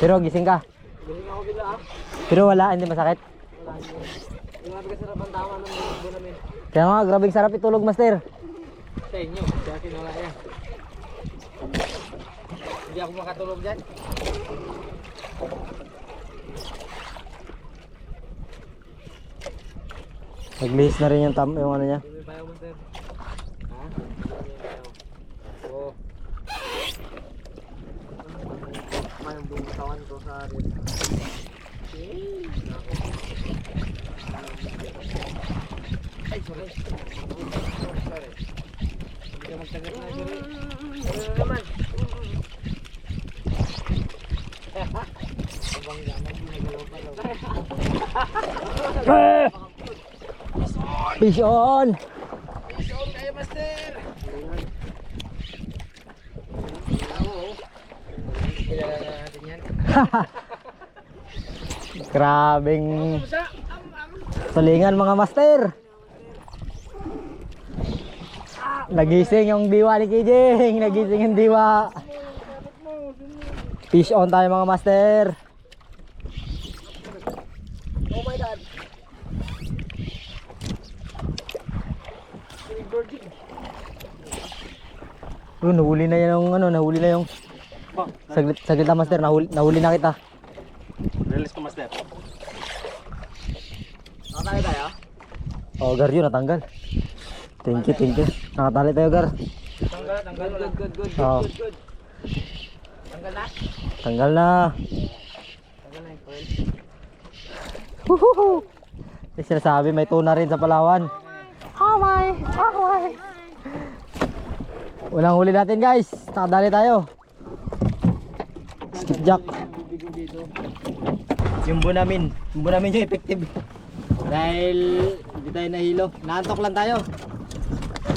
Pero gising ka. Galing ako bigla. Pero wala, hindi masakit. Wala. Yung mga bigas ang tama ng mundo namin. Kaya nga, grabing sarap itulog, master. Sa inyo. Sa akin wala yan. Hindi ako makatulog dyan. Naglihis na rin yung, tam, yung ano niya. Hindi mo payaw mo sir. Ha? Oo. Tama yung buong katawan ko sa rin. Ay, sorry. Sorry. Hindi ka magtagal na, sorry. Sorry na naman. Abang gaman, nagalaw pa daw. Fish on! Mission kayo, master! Kilala na. Grabing tulingan mga master. Nagising yung diwa ni Kijing. Nagising yung diwa. Fish on tayo mga master. Virgin. Oh, nahuli na yan yung ano, nahuli na yung saglit, saglit lang master, nahuli, nahuli na kita. Release ko master. Nakakaya tayo? Oh, gar yun, natanggal. Thank you, thank you. Nakatali tayo, gar. Tanggal, tanggal. Good, good, good, Oo. good, good. Tanggal na? Tanggal na. Tanggal na yung coil. Huhuhu. May sinasabi, may tuna rin sa Palawan. My. Unang huli natin guys. Nakadali tayo. Skipjack. Bibigo dito. Yung bunamin. Yung bunamin yung effective. Dahil hindi tayo nahilo. Naantok lang tayo.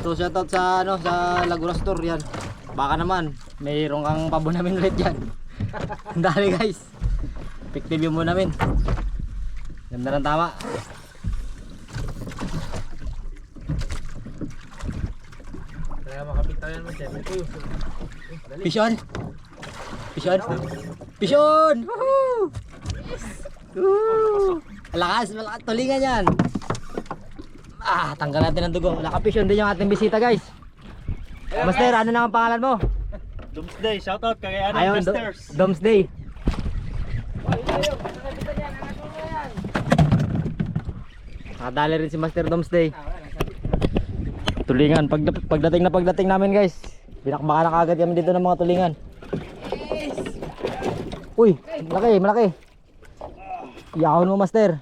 So shoutout sa ano sa Laguna Store yan. Baka naman mayroon kang pabunamin ulit yan. Ang dali guys. Effective yung bunamin. Ganda ng tama. Kaya makapit tayo naman dyan. Ito yung Fish on. Fish on. Fish on. Woohoo! Woo! Malakas, malakas. Tulingan yan. Ah, tanggal natin ang dugo. Wala ka fish on din yung ating bisita guys. Master, ano na ang pangalan mo? Doomsday, shoutout kay ano, Ayun, Do- Masters. Domsday. Nakadali rin si Master Domsday. Tulingan. Pag, pagdating na pagdating namin guys, binakbaka na kagad kami dito ng mga tulingan. Uy, malaki, malaki. Yahon mo Master.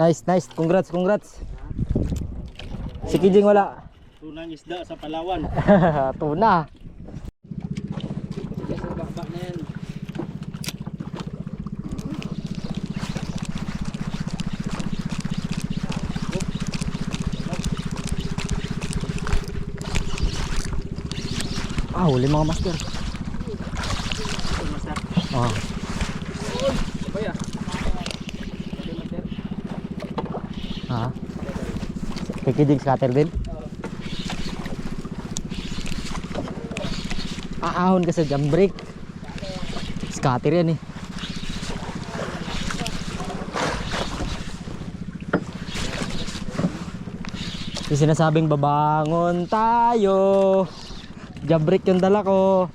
Nice, nice. Congrats, congrats. Si Kijing wala. Tunang isda sa Palawan. Tuna. Yes, ang bakbak na yan. Ah, huli mga master. Ah. Ha? Kijing scatter din? Aahon ka sa jam brake. Scatter yan eh. Yung sinasabing babangon tayo. Jam brake yung dala ko.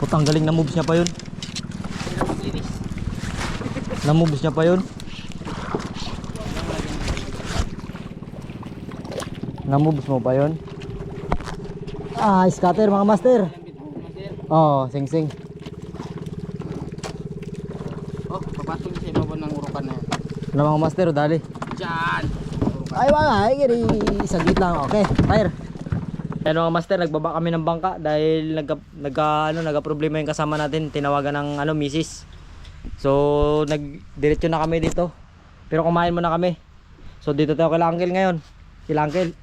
Putang galing na moves niya pa yun. Na moves niya pa yun. Na moves mo pa yun. Ah, scatter mga master. Oh, sing sing. Oh, papatong sa ibabaw ng urukan na. Ano mga master, oh, dali. Diyan! Ay mga, ay gini, saglit lang. Okay, fire. Ayan mga master, nagbaba kami ng bangka dahil nagka, nagka, ano, nagka problema yung kasama natin. Tinawagan ng ano, misis. So, nagdiretso na kami dito. Pero kumain muna kami. So, dito tayo kay Uncle ngayon. Kila Uncle.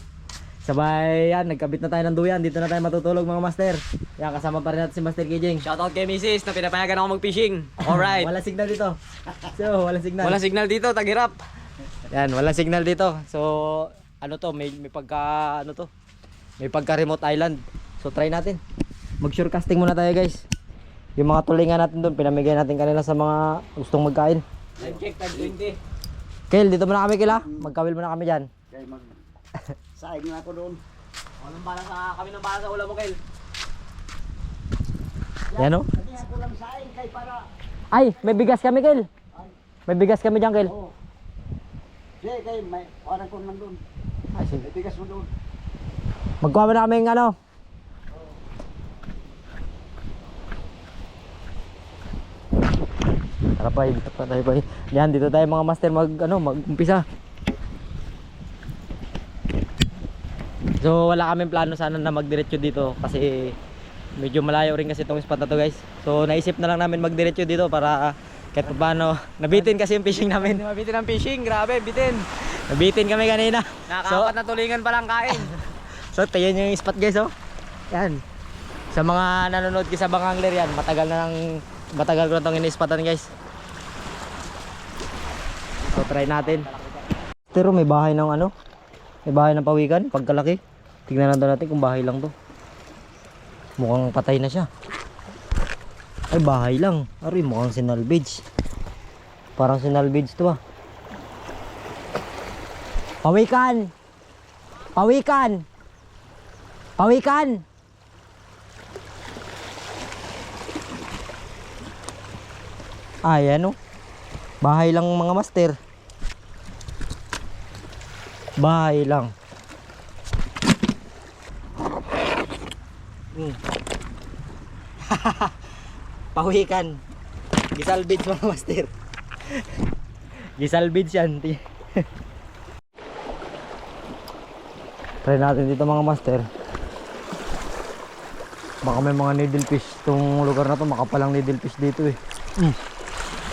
Sabay yan, nagkabit na tayo ng duyan. Dito na tayo matutulog mga master. Yan, kasama pa rin natin si Master Kijing. Shoutout kay Mrs. na pinapayagan ako mag-fishing. Alright. Walang signal dito. So, walang signal. Walang signal dito, tagirap. Yan, walang signal dito. So, ano to, may, may pagka, ano to, may pagka remote island. So try natin. Mag sure casting muna tayo guys. Yung mga tulingan natin doon, pinamigay natin kanila sa mga gustong magkain. Time check, time 20. Kel, dito muna kami kila. Magkawil muna kami dyan. Kaya mag... Saing na ako doon. Anong bala sa, kami ng bala sa ulam mo, Kel? Yan o. Hindi ako lang saing kay para... Ay, may bigas kami, Kel. May bigas kami dyan, Kel. Oo. Hindi, kay may... Parang ko nandun. Ay, sige. May bigas mo doon. Magkuha na kami ng ano. Tara pa, dito pa tayo pa. Yan, dito tayo mga master mag ano, mag-umpisa. So wala kaming plano sana na magdiretso dito kasi medyo malayo rin kasi itong spot na to guys. So naisip na lang namin magdiretso dito para kahit pa paano, nabitin kasi yung fishing namin. Mabitin ang fishing, grabe, bitin. Nabitin kami kanina. Nakakapat na tulingan pa lang kain. So, tayo yung spot guys, oh. Yan. Sa mga nanonood ko sa Bangangler yan, matagal na nang matagal ko na itong inispatan guys. So, try natin. Pero may bahay ng ano? May bahay ng pawikan, pagkalaki. Tignan natin kung bahay lang to. Mukhang patay na siya. Ay, bahay lang. Aroy, mukhang sinalvage. Parang sinalvage to ah. Pawikan! Pawikan! Pawikan! Ay, ano? Bahay lang mga master. Bahay lang. Hmm. Pawikan. Gisalbid mga master. Gisalbid yan. Try natin dito mga master. Baka may mga needlefish itong lugar na to makapalang needlefish dito eh. Mm.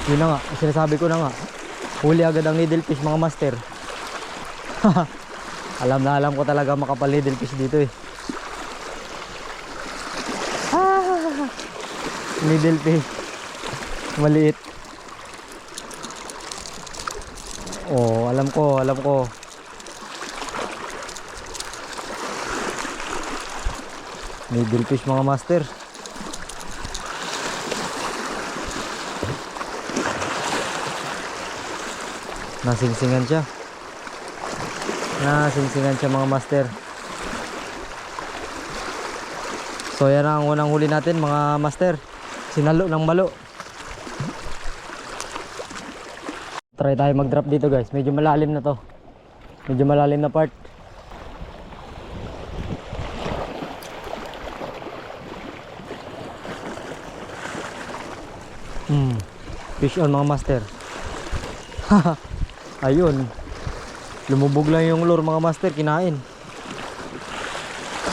Yun na nga, sinasabi ko na nga. Huli agad ang needlefish mga master. alam na alam ko talaga makapal needlefish dito eh. Ah, needlefish. Maliit. Oh, alam ko, alam ko. Needlefish mga master. Nasingsingan siya. Nasingsingan siya mga master. So yan ang unang huli natin mga master. Sinalo ng malo. Try tayo mag-drop dito guys. Medyo malalim na to. Medyo malalim na part. Hmm. Fish on mga master. Ayun. Lumubog lang yung lure mga master, kinain.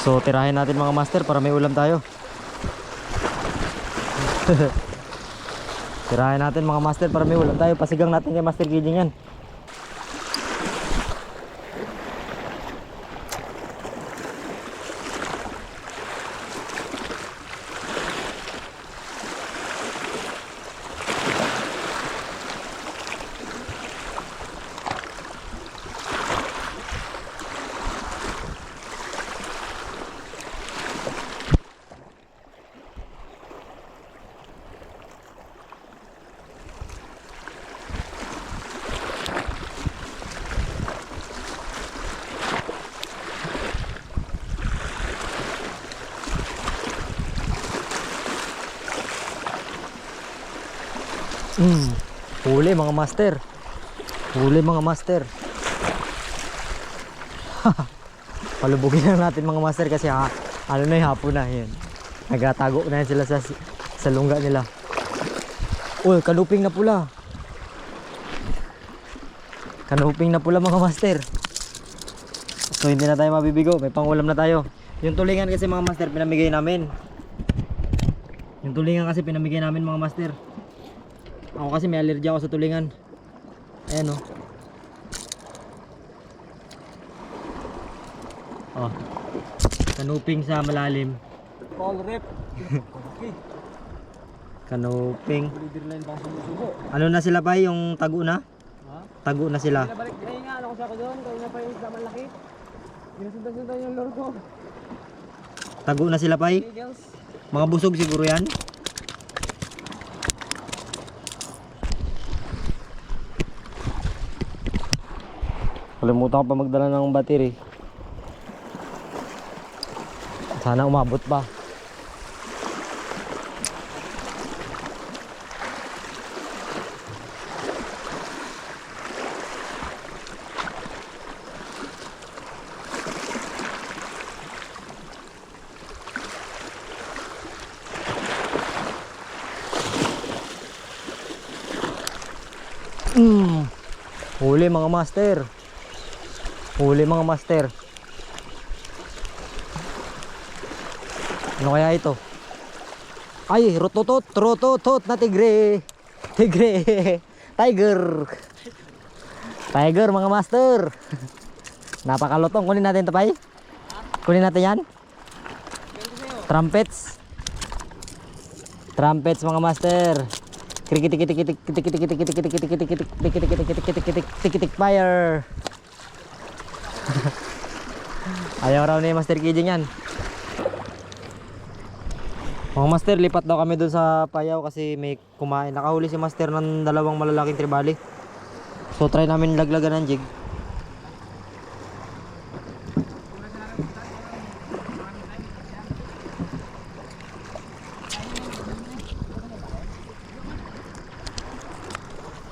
So tirahin natin mga master para may ulam tayo. tirahin natin mga master para may ulam tayo. Pasigang natin kay Master Giding yan. Hmm. Huli mga master. Huli mga master. Palubugin lang natin mga master kasi ha, ano na yung hapon na yun. Nagatago na yan sila sa, sa lungga nila. Uy, kanuping na pula. Kanuping na pula mga master. So hindi na tayo mabibigo, may pangulam na tayo. Yung tulingan kasi mga master pinamigay namin. Yung tulingan kasi pinamigay namin mga master. Ako kasi may allergy ako sa tulingan. Ayan oh. Oh. Kanuping sa malalim. Call rep. Kanuping. Ano na sila ba yung tago na? Tago na sila. Nabalik, hinahingaan ako kasi ako doon, kanina pa yung isda malaki. Ginusundan-sundan yung lord ko. Tago na sila. Eagles. Mga busog siguro yan. Kalimutan ko pa magdala ng battery. Sana umabot pa. Mm. Huli mga master. Huli mga master. Ano kaya ito? Ay, rototot, rototot na tigre. Tigre. Tiger. Tiger mga master. Napakalutong. Kunin natin ito. Kunin natin yan. Trumpets. Trumpets mga master. Kitik kitik kitik kitik kitik kitik kitik kitik kitik kitik kitik kitik kitik kitik kitik kitik kitik fire. Ayaw raw ni Master Kijing yan. Mga master, lipat daw kami doon sa payaw kasi may kumain. Nakahuli si master ng dalawang malalaking tribali. So try namin laglagan ng jig.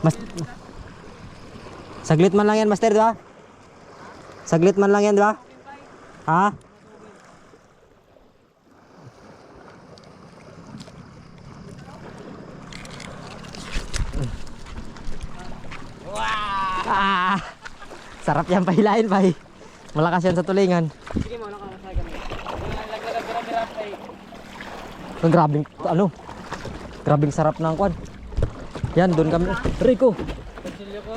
Mas Saglit man lang yan, master, di ba? Saglit man lang yan, di ba? Ha? Ah! Sarap yan pahilain, pay. Malakas yan sa tulingan. Sige mo. Laglagan-bira-bira pa eh. Ang grabing, ano? Grabing sarap ng kwan. Yan, doon kami. Rico! Konsilyo ko.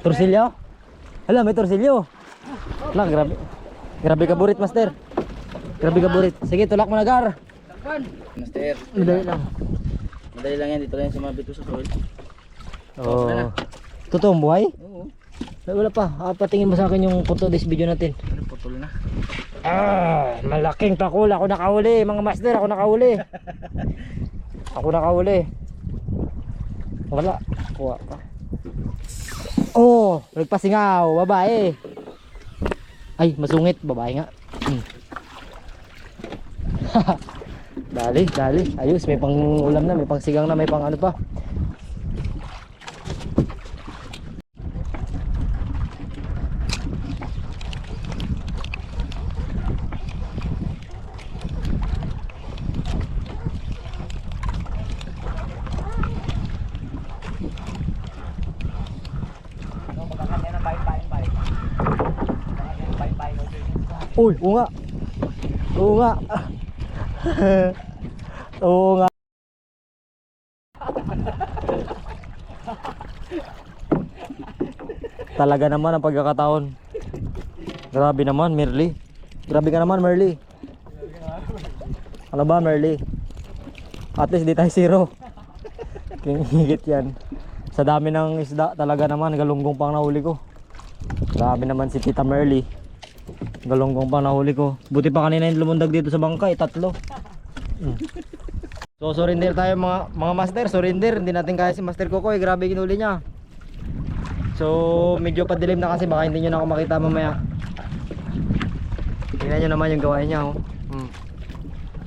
Torsilyo? Hala, may torsilyo. Hala, grabe. Grabe ka burit, master. Grabe ka burit. Sige, tulak mo na, Gar. Master, Madali lang. madali lang yan. Dito lang sumabit ko sa soil. Oo. Oh. Totoong buhay? Oo. Wala pa. Ah, patingin mo sa akin yung photo this video natin. Ano, putol na. Ah, malaking takul. Ako nakahuli, mga master. Ako nakahuli. Ako nakahuli. Wala. Kuha pa. Oh, nagpasingaw. Babae. Ay, masungit. Babae nga. Hmm. dali, dali. Ayos, may pang ulam na, may pang sigang na, may pang ano pa. Uy, oo nga. Oo nga. oo nga. Talaga naman ang pagkakataon. Grabe naman, Merly. Grabe ka naman, Merly. Ano ba, Merly? At least di tayo zero. Higit yan. Sa dami ng isda, talaga naman, galunggong pang nahuli ko. Grabe naman si Tita Merly. Galonggong pa nahuli ko. Buti pa kanina yung lumundag dito sa bangka, eh, tatlo. Mm. So surrender tayo mga mga master, surrender. Hindi natin kaya si Master Kokoy, grabe ginuli niya. So medyo padilim na kasi baka hindi niyo na ako makita mamaya. Tingnan niyo naman yung gawain niya, oh. Mm.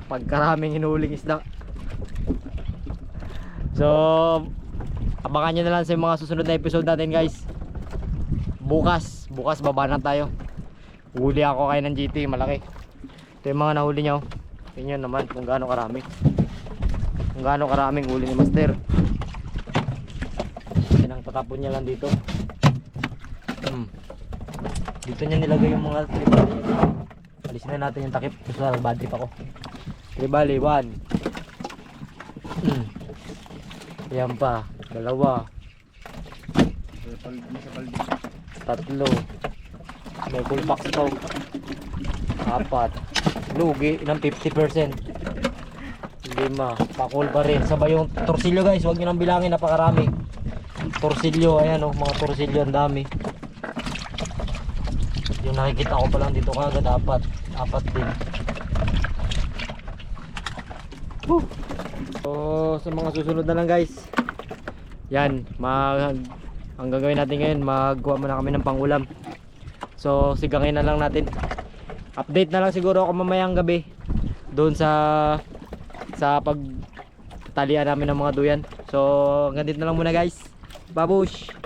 Pagkaraming hinuling isda. So abangan niyo na lang sa mga susunod na episode natin, guys. Bukas, bukas baba na tayo. Huli ako kayo ng GT, malaki. Ito yung mga nahuli nyo. Tingnan naman kung gaano karami. Kung gaano karaming huli ni Master. Yan ang tatapon niya lang dito. Hmm. Dito niya nilagay yung mga tribali. Alisin na natin yung takip. Gusto bad trip ako. Tribali, one. Hmm. Yan pa. Dalawa. Tatlo. May full box to. Apat. Lugi ng 50%. Lima. Pakul pa rin. Sabay yung torsilyo guys. Huwag nyo nang bilangin. Napakarami. Torsilyo. Ayan o. mga torsilyo. Ang dami. nakikita ko pa lang dito kagad apat. Apat din. Woo! So, sa mga susunod na lang guys. Yan, mag ang gagawin natin ngayon, maggawa muna kami ng pangulam. So, sigangin na lang natin. Update na lang siguro ako mamayang gabi doon sa sa pag talian namin ng mga duyan. So, dito na lang muna guys. Babush!